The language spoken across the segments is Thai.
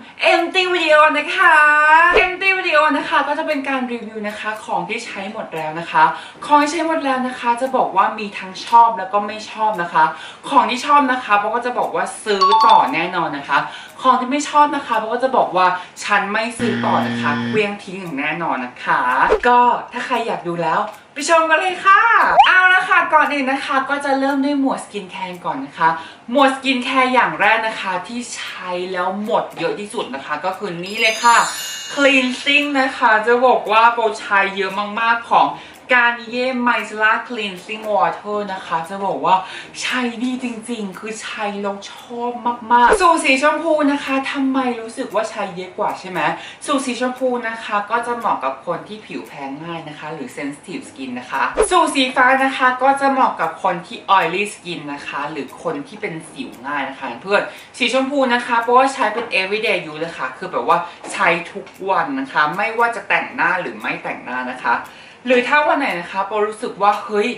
ำ empty video นะคะ empty video นะคะก็จะเป็นการรีวิวนะคะของที่ใช้หมดแล้วนะคะ ของที่ใช้หมดแล้วนะคะ จะบอกว่ามีทั้งชอบแล้วก็ไม่ชอบนะคะ ของที่ชอบนะคะเพราก็จะบอกว่าซื้อต่อแน่นอนนะคะ ของที่ไม่ชอบนะคะเพราะก็จะบอกว่าฉันไม่ซื้อต่อนะคะเคลี้ยงทิ้งอย่างแน่นอนนะคะ ก็ถ้าใครอยากดูแล้วไปชมกันเลยค่ะ เอาละค่ะก่อนอื่นนะคะ ก็จะเริ่มด้วยหมวดสกินแคร์ก่อนนะคะ หมวดสกินแคร์อย่างแรกนะคะที่ใช้แล้วหมดเยอะที่สุดนะคะ ก็คือนี่เลยค่ะ cleansing นะคะ จะบอกว่าโปรใช้เยอะมากๆของ การเย่ไมซ l ่า cleansing water นะคะ จะบอกว่าใช้ดีจริงๆ คือใช้แล้วชอบมากๆ สูตรสีชมพูนะคะทำไมรู้สึกว่าใช้เยอะกว่าใช่ไหมสูตรสีชมพูนะคะ ก็จะเหมาะกับคนที่ผิวแพ้ง่ายนะคะ หรือ sensitive skin นะคะ สูตรสีฟ้านะคะก็จะเหมาะกับคนที่ oily skin นะคะ หรือคนที่เป็นสิวง่ายนะคะเพื่อนสีชมพูนะคะเพราะว่าใช้เป็น everyday use เลยค่ะ คือแบบว่าใช้ทุกวันนะคะ ไม่ว่าจะแต่งหน้าหรือไม่แต่งหน้านะคะ หรือถ้าวันไหนนะคะโปรู้สึกว่าเฮ้ย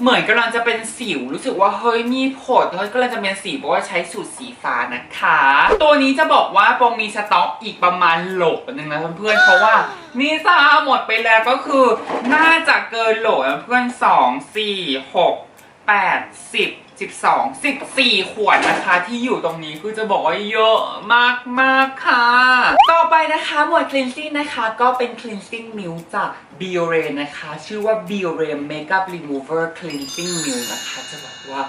เหมือนกำลังจะเป็นสิวรู้สึกว่าเฮ้ยมีผดเฮ้ยกำลังจะเป็นสีเพราะว่าใช้สูตรสีฟ้านะคะ ตัวนี้จะบอกว่าโปงมีสต็อกอีกประมาณโหลนึงนะเพื่อนๆเพราะว่านี่ซาหมดไปแล้วก็คือน่าจะเกินโหลนะเพื่อนสองสี่หกแปดสิบ สิบสองสิบสี่ขวดนะคะ ที่อยู่ตรงนี้คือจะบอกว่าเยอะมากมากค่ะ ต่อไปนะคะหมวด cleansing นะคะ ก็เป็น cleansing milk จาก b i o r e นะคะ ชื่อว่า b i o r e Makeup Remover Cleansing Milk นะคะ จะบอกว่า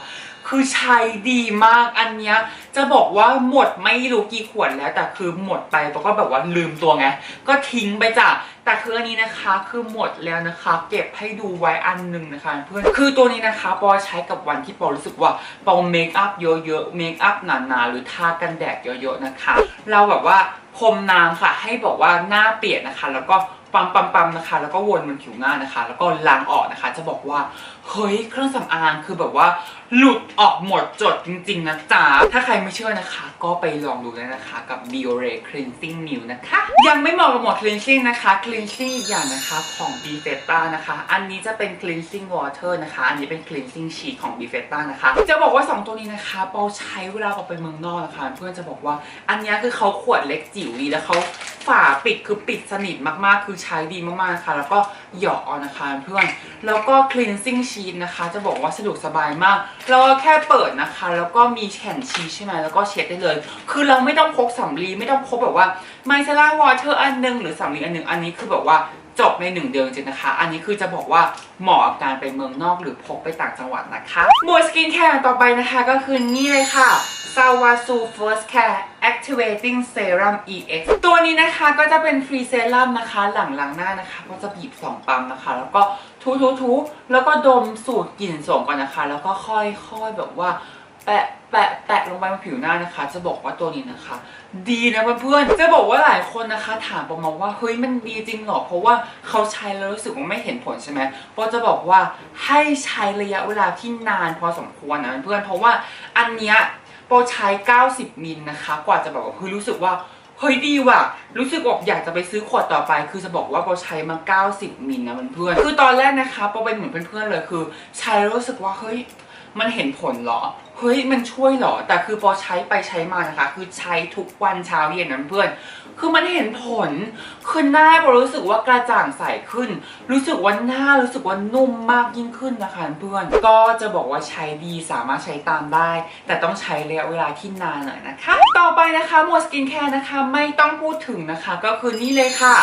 คือใช้ดีมากอันเนี้ยจะบอกว่าหมดไม่รู้กี่ขวดแล้วแต่คือหมดไปแล้วก็แบบว่าลืมตัวไงก็ทิ้งไปจ้ะแต่คืออันนี้นะคะคือหมดแล้วนะคะ เก็บให้ดูไว้อันหนึ่งนะคะเพื่อนคือตัวนี้นะคะปอใช้กับวันที่ปอรู้สึกว่าปอเมคอัพเยอะๆเมคอัพหนาๆหรือทากันแดดเยอะๆนะคะ เราแบบว่าพรมน้ำค่ะ ให้บอกว่าหน้าเปียกนะคะ แล้วก็ ปั๊มปั๊มปั๊มนะคะ แล้วก็วนบนผิวหน้านะคะ แล้วก็ล้างออกนะคะ จะบอกว่าเฮ้ยเครื่องสำอางคือแบบว่า หลุดออกหมดจดจริงๆนะจ๊ะถ้าใครไม่เชื่อนะคะ ก็ไปลองดูเลยนะคะกับ Biore Cleansing Milk นะคะ ยังไม่เหมาะกับหมด Cleansing นะคะ Cleansing อีกอย่างนะคะของ b f e t a นะคะ อันนี้จะเป็น Cleansing Water นะคะ อันนี้เป็น Cleansing Sheet ของ b f e t a นะคะ จะบอกว่า 2 ตัวนี้นะคะเปาใช้เวลาออกไปเมืองนอกนะคะ เพื่อนจะบอกว่าอันนี้คือเขาขวดเล็กจิ๋วดีแล้วเขา ฝาปิดคือปิดสนิทมากๆ คือใช้ดีมากๆนะคะแล้วก็หยอกเอานะคะเพื่อนแล้วก็ cleansing sheet นะคะ จะบอกว่าสะดวกสบายมากเราก็แค่เปิดนะคะ แล้วก็มีแผ่นชีใช่ไหมแล้วก็เช็ดได้เลย คือเราไม่ต้องพกสำลีไม่ต้องพกแบบว่าไมเซล่าวอเตอร์อันหนึงหรือสำลีอันหนึงอันนี้คือแบบว่าจบในหนึ่งเดือนจริงๆนะคะ อันนี้คือจะบอกว่าเหมาะกับการไปเมืองนอกหรือพกไปต่างจังหวัดนะคะหมวดสกินแคร์ต่อไปนะคะก็คือนี่เลยค่ะ s a w a s u First Care Activating Serum EX ตัวนี้นะคะก็จะเป็นฟรีเซรั่มนะคะหลังล้างหน้านะคะ ก็จะบีบสองปั๊มนะคะ แล้วก็ทูทูทูแล้วก็ดมสูตรกลิ่นส่งก่อนนะคะ แล้วก็ค่อยๆแบบว่าแปะแปะแปะลงไปบนผิวหน้านะคะ จะบอกว่าตัวนี้นะคะ ดีนะเพื่อนๆจะบอกว่าหลายคนนะคะ ถามประมาว่าเฮ้ยมันดีจริงเหรอเพราะว่าเขาใช้แล้วรู้สึกว่าไม่เห็นผลใช่ไหมปอจะบอกว่าให้ใช้ระยะเวลาที่นานพอสมควรนะเพื่อนๆเพราะว่าอันเนี้ย ปรใช้ 90 มิลนะคะ กว่าจะแบบว่าเฮ้ยรู้สึกว่าเฮ้ยดีว่ะ รู้สึกว่าอยากจะไปซื้อขวดต่อไป คือจะบอกว่าปรใช้มา 90 มิลนะเพื่อนๆคือตอนแรกนะคะปรเป็นเหมือนเพื่อนๆเลยคือ ใช้รู้สึกว่าเฮ้ย มันเห็นผลเหรอ เฮ้ยมันช่วยเหรอ แต่คือพอใช้ไปใช้มานะคะ คือใช้ทุกวันเช้าเย็นนะเพื่อนคือมันเห็นผลคือหน้าเรารู้สึกว่ากระจ่างใสขึ้น รู้สึกว่าหน้ารู้สึกว่านุ่มมากยิ่งขึ้นนะคะเพื่อน ก็จะบอกว่าใช้ดีสามารถใช้ตามได้ แต่ต้องใช้ระยะเวลาที่นานหน่อยนะคะ ต่อไปนะคะหมวดสกินแคร์นะคะไม่ต้องพูดถึงนะคะ ก็คือนี่เลยค่ะ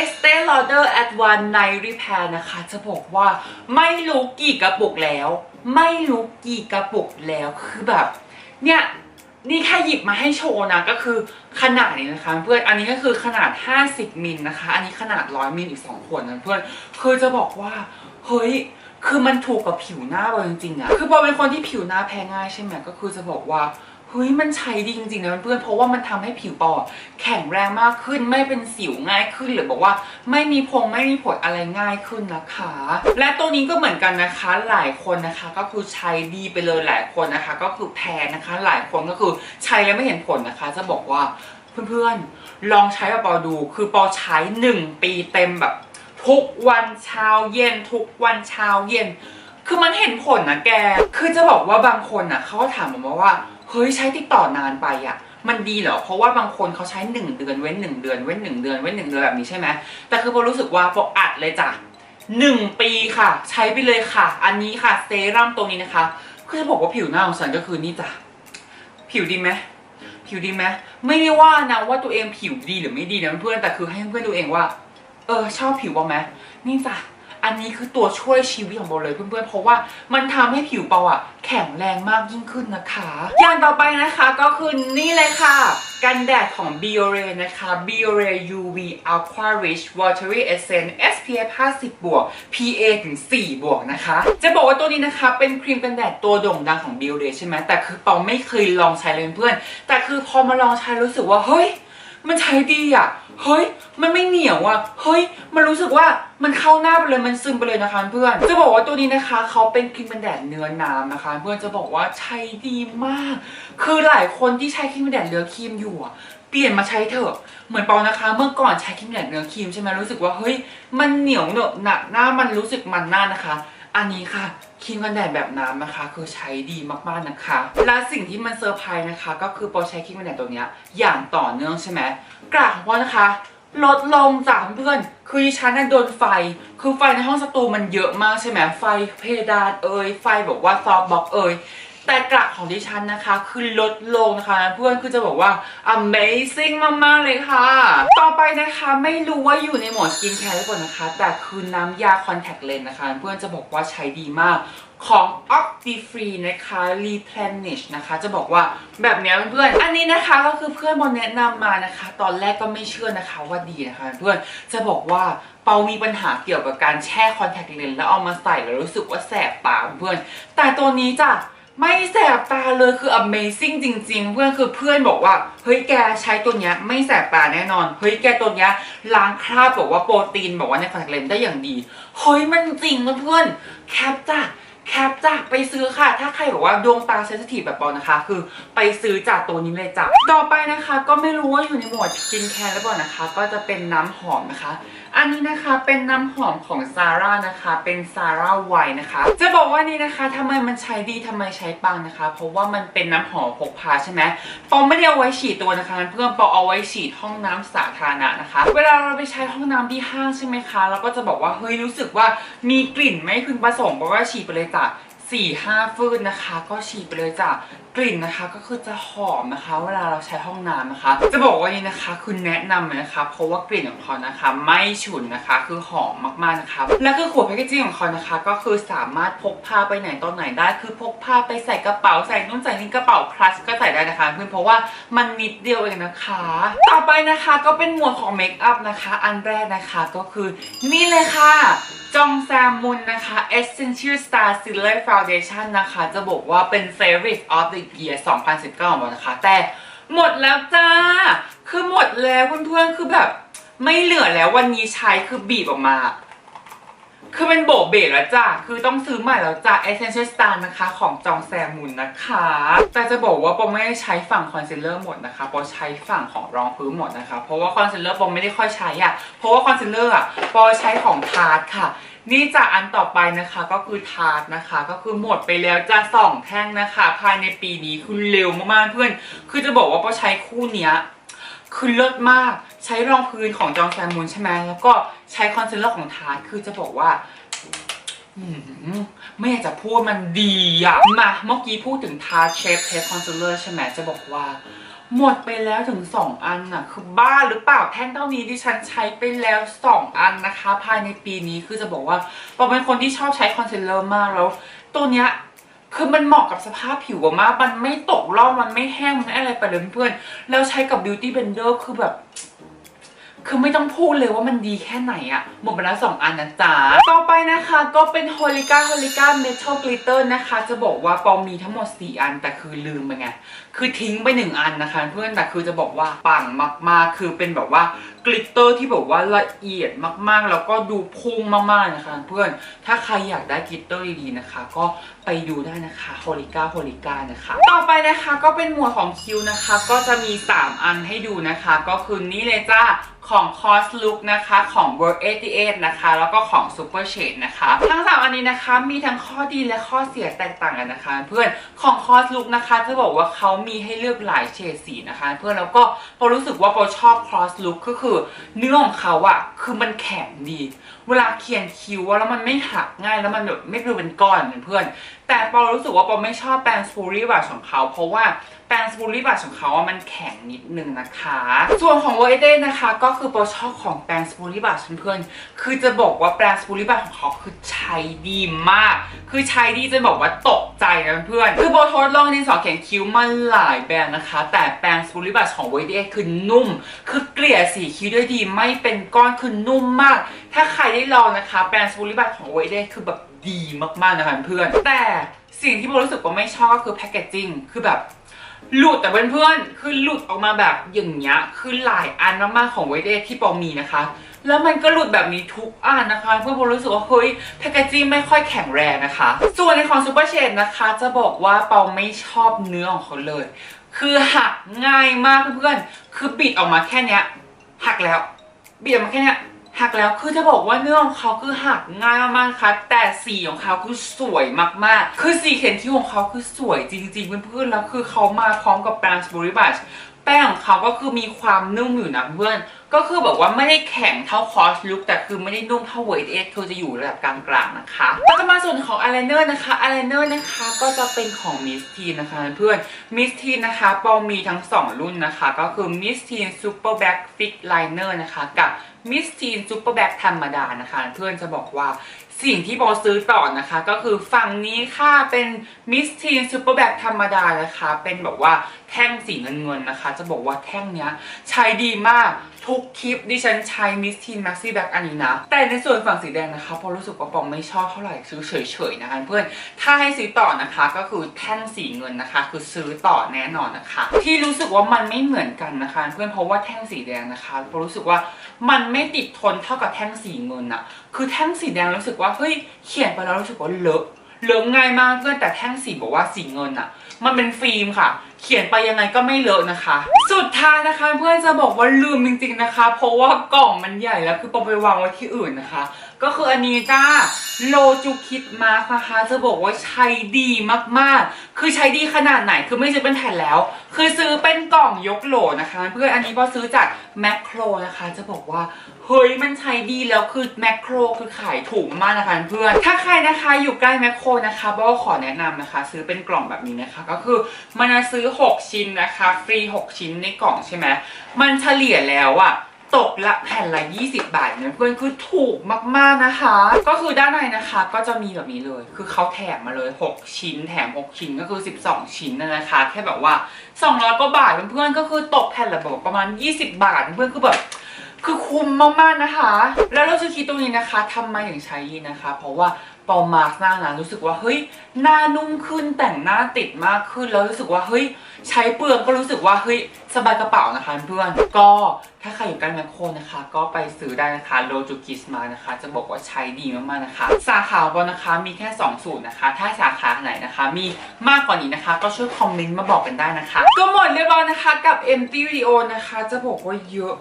Estee Lauder Advanced Night Repair นะคะ จะบอกว่าไม่รู้กี่กระปุกแล้ว ไม่รู้กี่กระปุกแล้วคือแบบ เนี่ยนี่แค่หยิบมาให้โชว์นะก็คือขนาดนี้นะคะเพื่อนอันนี้ก็คือขนาด 50มิลนะคะ อันนี้ขนาด 100มิลอีก2ขวดนะเพื่อนคือจะบอกว่าเฮ้ยคือมันถูกกับผิวหน้าเราจริงๆอะคือพอเป็นคนที่ผิวหน้าแพ้ง่ายใช่ไหมก็คือจะบอกว่า เฮ้ยมันใช้ดีจริงๆนะเพื่อนเพราะว่ามันทำให้ผิวปอแข็งแรงมากขึ้นไม่เป็นสิวง่ายขึ้นหรือบอกว่า ไม่มีพงไม่มีผดอะไรง่ายขึ้นนะคะ และตัวนี้ก็เหมือนกันนะคะ หลายคนนะคะก็คือใช้ดีไปเลยหลายคนนะคะ ก็คือแพ้นะคะ หลายคนก็คือใช้แล้วไม่เห็นผลนะคะ จะบอกว่าเพื่อนๆลองใช้กับปอดู คือปอใช้หนึ่งปีเต็มแบบ ทุกวันเช้าเย็น ทุกวันเช้าเย็น คือมันเห็นผลนะแก คือจะบอกว่าบางคนอะเขาก็ถามผมมาว่า เฮ้ยใช้ติดต่อนานไปอะมันดีเหรอเพราะว่าบางคนเขาใช้1เดือนเว้น1เดือนเว้น1เดือนเว้น1เดือนแบบนี้ใช่ไหมแต่คือโบรู้สึกว่าโบอัดเลยจ้ะหนึ่งปีค่ะ ใช้ไปเลยค่ะ อันนี้ค่ะเซรั่มตัวนี้นะคะคือจะบอกว่าผิวหน้าของฉันก็คือนี่จ้ะผิวดีไหมผิวดีไหมไม่ได้ว่านะว่าตัวเองผิวดีหรือไม่ดีนะเพื่อนแต่คือให้เพื่อนดูเองว่า เออชอบผิวบ้างไหมนี่จ้ะ อันนี้คือตัวช่วยชีวิตของโบเลยเพื่อนๆ เพราะว่ามันทำให้ผิวเปาอะแข็งแรงมากยิ่งขึ้นนะคะ อย่างต่อไปนะคะก็คือนี่เลยค่ะ กันแดดของ Biore นะคะ Biore UV Aqua Rich Watery Essence SPF 50 บวก PA ถึง 4 บวกนะคะ จะบอกว่าตัวนี้นะคะ เป็นครีมกันแดดตัวโด่งดังของ Biore ใช่ไหมแต่คือเปาไม่เคยลองใช้เลยเพื่อน แต่คือพอมาลองใช้รู้สึกว่า เฮ้ย มันใช้ดีอะ เฮ้ย มันไม่เหนียวอะ เฮ้ย มันรู้สึกว่ามันเข้าหน้าไปเลยมันซึมไปเลยนะคะเพื่อน จะบอกว่าตัวนี้นะคะเขาเป็นครีมกันแดดเนื้อน้ำนะคะ เพื่อนจะบอกว่าใช้ดีมาก คือหลายคนที่ใช้ครีมกันแดดเนื้อครีมอยู่อะเปลี่ยนมาใช้เถอะ เหมือนเปานะคะ เมื่อก่อนใช้ครีมกันแดดเนื้อครีมใช่ไหมรู้สึกว่าเฮ้ย มันเหนียวเหนอะหนักหน้ามันรู้สึกมันหน้านะคะ อันนี้ค่ะครีมกันแดดแบบน้ำนะคะ คือใช้ดีมากๆนะคะ และสิ่งที่มันเซอร์ไพรส์นะคะ ก็คือโปรใช้ครีมกันแดดตัวนี้อย่างต่อเนื่องใช่ไหมกระของพ่อนะคะลดลงจากเพื่อน คือดิฉันน่ะโดนไฟ คือไฟในห้องสตูมันเยอะมากใช่ไหมไฟเพดานเอ่ยไฟบอกว่าซอฟบ็อกเอ่ย แต่กระของดิฉันนะคะ คือลดลงนะคะ เพื่อนคือจะบอกว่า amazing มาก ๆ เลยค่ะ ต่อไปนะคะไม่รู้ว่าอยู่ในหมวดสกินแคร์หรือเปล่านะคะ แต่คือน้ำยาคอนแทคเลนส์นะคะ เพื่อนจะบอกว่าใช้ดีมากของ Optifree นะคะ Replenish นะคะ จะบอกว่าแบบนี้เพื่อนๆ อันนี้นะคะก็คือเพื่อนบนแนะนำมานะคะ ตอนแรกก็ไม่เชื่อนะคะว่าดีนะคะ เพื่อนจะบอกว่าเปามีปัญหาเกี่ยวกับการแช่คอนแทคเลนส์แล้วเอามาใส่แล้วรู้สึกว่าแสบตาเพื่อน แต่ตัวนี้จ้ะ ไม่แสบตาเลยคือ amazing จริง ๆ เพื่อนคือเพื่อนบอกว่า เฮ้ยแกใช้ตัวเนี้ยไม่แสบตาแน่นอน เฮ้ยแกตัวเนี้ยล้างคราบบอกว่าโปรตีนบอกว่าในคอนแทคเลนส์ได้อย่างดี เฮ้ยมันจริงนะเพื่อนแคปจ้ะแคปจ้ะไปซื้อค่ะ ถ้าใครบอกว่าดวงตาเซนซิทีฟแบบปอนะคะ คือไปซื้อจากตัวนี้เลยจ้ะต่อไปนะคะ ก็ไม่รู้ว่าอยู่ในหมวดสกินแคร์หรือเปล่านะคะ ก็จะเป็นน้ำหอมนะคะ อันนี้นะคะเป็นน้ำหอมของซาร่านะคะ เป็นซาร่าไวนะคะ จะบอกว่านี่นะคะทำไมมันใช้ดีทำไมใช้ปังนะคะ เพราะว่ามันเป็นน้ำหอมพกพาใช่ไหมปอไม่ได้เอาไว้ฉีดตัวนะคะเพื่อนปอเอาไว้ฉีดห้องน้ำสาธารณะนะคะ เวลาเราไปใช้ห้องน้ำที่ห้างใช่ไหมคะเราก็จะบอกว่าเฮ้ยรู้สึกว่ามีกลิ่นไม่พึงประสงค์เพราะว่าฉีดไปเลยจ้ะสี่ห้าฟืนนะคะ ก็ฉีดไปเลยจ้ะ กลิ่นนะคะก็คือจะหอมนะคะ เวลาเราใช้ห้องน้ำนะคะ จะบอกว่านี่นะคะคือแนะนำเลยนะคะเพราะว่ากลิ่นของเขานะคะไม่ฉุนนะคะ คือหอมมากๆนะคะและคือขวดแพคเกจจิ้งของเขานะคะ ก็คือสามารถพกพาไปไหนตอนไหนได้ คือพกพาไปใส่กระเป๋าใส่นุ่นใส่นี่กระเป๋าคลัชก็ใส่ได้นะคะเพื่อนเพราะว่ามันนิดเดียวเองนะคะ ต่อไปนะคะก็เป็นหมวดของเมคอัพนะคะ อันแรกนะคะก็คือนี่เลยค่ะจองแซมมุนนะคะ Essential Star Sealer Foundation นะคะ จะบอกว่าเป็น Favorite of the Year 2019ของเรานะคะ แต่หมดแล้วจ้า คือหมดแล้วเพื่อนๆ คือแบบ ไม่เหลือแล้ววันนี้ใช้คือบีบออกมา คือเป็นโบเบกแล้วจ้ะคือต้องซื้อใหม่แล้วจ้ะ Essential Star นะคะ ของจองแซมมุนนะคะ แต่จะบอกว่าปอไม่ได้ใช้ฝั่งคอนซีลเลอร์หมดนะคะปอใช้ฝั่งของรองพื้นหมดนะคะ เพราะว่าคอนซีลเลอร์ปอไม่ได้ค่อยใช้อะ เพราะว่าคอนซีลเลอร์อะปอใช้ของทาร์ตค่ะ นี่จะอันต่อไปนะคะก็คือทาร์ตนะคะก็คือหมดไปแล้วจะสองแท่งนะคะ ภายในปีนี้คือเร็วมากๆเพื่อน คือจะบอกว่าปอใช้คู่เนี้ยคือเลิศมากใช้รองพื้นของจองแซมมูนใช่ไหมแล้วก็ใช้คอนซีลเลอร์ของทาร์ตคือจะบอกว่าไม่อยากจะพูดมันดีอะมาเมื่อกี้พูดถึงทาเชฟเทสคอนซีลเลอร์ใช่ไหมจะบอกว่า หมดไปแล้วถึง 2 อันน่ะ คือบ้าหรือเปล่าแท่งเท่านี้ที่ฉันใช้ไปแล้ว 2 อันนะคะ ภายในปีนี้คือจะบอกว่าปอเป็นคนที่ชอบใช้คอนซีลเลอร์มากแล้ว ตัวเนี้ยคือมันเหมาะกับสภาพผิวมาก มันไม่ตกร่อง มันไม่แห้ง มันอะไรไปเลยเพื่อนๆแล้วใช้กับ Beauty Blender คือแบบ คือไม่ต้องพูดเลยว่ามันดีแค่ไหนอะหมดไปแล้วสองอันนะจ๊ะ ต่อไปนะคะก็เป็น h o l i c a h o l i c a Metal Glitter นะคะ จะบอกว่าปอมีทั้งหมด 4 อันแต่คือลืมไปไง คือทิ้งไป1อันนะคะเพื่อนแต่คือจะบอกว่าปังมากๆ คือเป็นแบบว่ากลิตเตอร์ที่แบบว่าละเอียดมากๆ แล้วก็ดูพุ่งมากๆนะคะเพื่อนถ้าใครอยากได้กลิตเตอร์ดีๆนะคะ ก็ไปดูได้นะคะ h o l i c a h o l i c a นะคะ ต่อไปนะคะก็เป็นหมวดของคิวนะคะ ก็จะมี 3 อันให้ดูนะคะ ก็คือนี่เลยจ้าของ Cos Look นะคะของ Work 88 นะคะ แล้วก็ของ Super Shade นะคะ ทั้ง3อันนี้นะคะมีทั้งข้อดีและข้อเสียแตกต่างกันนะคะ เพื่อนของ Cos Look นะคะจะบอกว่าเขามีให้เลือกหลายเฉดสีนะคะ เพื่อนแล้วก็ปอรู้สึกว่าปอชอบ cross look ก็คือเนื้อของเขาอะคือมันแข็งดี เวลาเขียนคิ้วแล้วมันไม่หักง่ายแล้วมันแบบไม่ดูเป็นก้อนเหมือนเพื่อน แต่ปอรู้สึกว่าปอไม่ชอบแปรงสปูรี่บัชของเขา เพราะว่าแปรงสปูรี่บัชของเขาอะมันแข็งนิดนึงนะคะ ส่วนของเวเดนนะคะ ก็คือปอชอบของแปรงสปูรี่บัชเพื่อนคือจะบอกว่าแปรงสปูรี่บัชของเขาคือใช้ดีมาก คือใช้ดีจนบอกว่าตกใจนะเพื่อนคือโบทดลองดินสอเขียนคิ้วมาหลายแบรนด์นะคะ แต่แปรงสปูรี่บัชของเวเดนคือนุ่ม คือเกลี่ยสีคิ้วได้ดีไม่เป็นก้อนคือนุ่มมาก ถ้าใครได้ลองนะคะ แปรงสปูรี่บัชของเวเดนคือแบบ ดีมากๆนะคะเพื่อน แต่สิ่งที่โบรู้สึกว่าไม่ชอบก็คือแพคเกจจิ้งคือแบบหลุดแต่เพื่อนๆ คือหลุดออกมาแบบอย่างเงี้ย คือหลายอันมากๆของเวเดที่ปอมีนะคะ แล้วมันก็หลุดแบบนี้ทุกอันนะคะ เพื่อนๆรู้สึกว่าเฮ้ยแพคเกจจิ้งไม่ค่อยแข็งแรงนะคะ ส่วนในของซูเปอร์เชดนะคะ จะบอกว่าเปาไม่ชอบเนื้อของเขาเลย คือหักง่ายมากเพื่อนๆ คือบิดออกมาแค่เนี้ยหักแล้วบิดออกมาแค่เนี้ย หักแล้วคือจะบอกว่าเนื้อของเขาคือหักง่ายมากๆนะคะแต่สีของเขาคือสวยมากๆ คือสีเขียนคิ้วของเขาคือสวยจริงๆเพื่อนๆแล้วคือเขามาพร้อมกับแปรงสบูริบัช ป้งของเขาก็คือมีความนุ่มอยู่นะเพื่อน ก็คือแบบว่าไม่ได้แข็งเท่าคอสลุกแต่คือไม่ได้นุ่มเท่าเวทเอสคือจะอยู่ระดับกลางๆนะคะก็จะมาส่วนของอายไลเนอร์นะคะอายไลเนอร์นะคะก็จะเป็นของมิสทีนนะคะเพื่อนมิสทีนนะคะปอมีทั้ง 2 รุ่นนะคะ ก็คือมิสทีนซูเปอร์แบ็กฟิกไลเนอร์นะคะกับมิสทีนซูเปอร์แบ็กธรรมดานะคะ เพื่อนจะบอกว่า สิ่งที่โบซื้อต่อนะคะ ก็คือฝั่งนี้ค่ะเป็นมิสทีนซูเปอร์แบ็ธรรมดานะคะ เป็นแบบว่าแท่งสีเงินเงินๆนะคะ จะบอกว่าแท่งเนี้ยใช้ดีมากทุกคลิปดิฉันใช้มิสทีนแม็กซี่แบ็กอันนี้นะ แต่ในส่วนฝั่งสีแดงนะคะพอรู้สึกว่าปองไม่ชอบเท่าไหร่ซื้อเฉยๆนะคะเพื่อนถ้าให้ซื้อต่อนะคะก็คือแท่งสีเงินนะคะ คือซื้อต่อแน่นอนนะคะ ที่รู้สึกว่ามันไม่เหมือนกันนะคะ เพื่อนเพราะว่าแท่งสีแดงนะคะพอรู้สึกว่า มันไม่ติดทนเท่ากับแท่งสีเงินอะคือแท่งสีแดงรู้สึกว่าเฮ้ยเขียนไปแล้วรู้สึกว่าเลอะเลอะง่ายมากเพื่อนแต่แท่งสีบอกว่าสีเงินอะมันเป็นฟิล์มค่ะ เขียนไปยังไงก็ไม่เลอะนะคะ สุดท้ายนะคะเพื่อนจะบอกว่าลืมจริงๆนะคะ เพราะว่ากล่องมันใหญ่แล้วคือปอไปวางไว้ที่อื่นนะคะ ก็คืออันนี้จ้าโลจูคิดมาร์คนะคะจะบอกว่าใช้ดีมากๆ คือใช้ดีขนาดไหนคือไม่ซื้อเป็นแผ่นแล้ว คือซื้อเป็นกล่องยกโหลนะคะ เพื่อนอันนี้พอซื้อจากแมคโครนะคะ จะบอกว่าเฮ้ยมันใช้ดีแล้วคือแมคโครคือขายถูกมากนะคะเพื่อน ถ้าใครนะคะอยู่ใกล้แมคโครนะคะโบขอแนะนำนะคะ ซื้อเป็นกล่องแบบนี้นะคะ ก็คือมันซื้อ 6 ชิ้นนะคะ ฟรี 6 ชิ้นในกล่องใช่ไหมมันเฉลี่ยแล้วอะ ตกละแผ่นละ 20 บาทเนี่ยเพื่อนคือถูกมากๆนะคะ ก็คือด้านในนะคะก็จะมีแบบนี้เลย คือเขาแถมมาเลย 6 ชิ้น แถม 6 ชิ้นก็คือ 12 ชิ้นนะนะคะ แค่แบบว่า 200กว่าบาทเพื่อนๆก็คือตกแผ่นละแบบประมาณ 20 บาทเพื่อนคือแบบคือคุ้มมากๆนะคะ แล้วเราจะคิดตรงนี้นะคะทำไมถึงใช้ยีนนะคะ เพราะว่าปอมาร์กหน้านะรู้สึกว่าเฮ้ยหน้านุ่มขึ้นแต่งหน้าติดมากขึ้นแล้วรู้สึกว่าเฮ้ยใช้เปลืองก็รู้สึกว่าเฮ้ยสบายกระเป๋านะคะเพื่อนก็ถ้าใครอยู่ใกล้แมคโครนะคะ ก็ไปซื้อได้นะคะโลจูกิสมานะคะ จะบอกว่าใช้ดีมากๆนะคะ สาขาบอลนะคะมีแค่ 2 สูตรนะคะ ถ้าสาขาไหนนะคะ มีมากกว่านี้นะคะ ก็ช่วยคอมเมนต์มาบอกกันได้นะคะ ก็หมดเรียบร้อยนะคะกับ empty video นะคะ จะบอกว่าเยอะ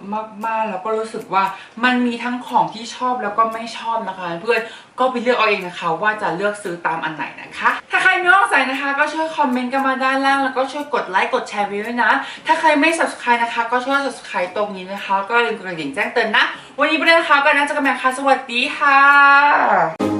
มากๆ แล้วก็รู้สึกว่ามันมีทั้งของที่ชอบแล้วก็ไม่ชอบนะคะ เพื่อนก็ไปเลือกเอาเองนะคะ ว่าจะเลือกซื้อตามอันไหนนะคะ ถ้าใครมีข้อสงสัยนะคะ ก็ช่วยคอมเมนต์กันมาด้านล่างแล้วก็ช่วยกดไลค์กดแชร์วิวด้วยนะ ถ้าใครไม่ subscribe นะคะ ก็ช่วย subscribe ตรงนี้นะคะ ก็อย่าลืมกดกระดิ่งแจ้งเตือนนะ วันนี้ไปเลยนะคะก็น่าจะกันแม่ค่ะ สวัสดีค่ะ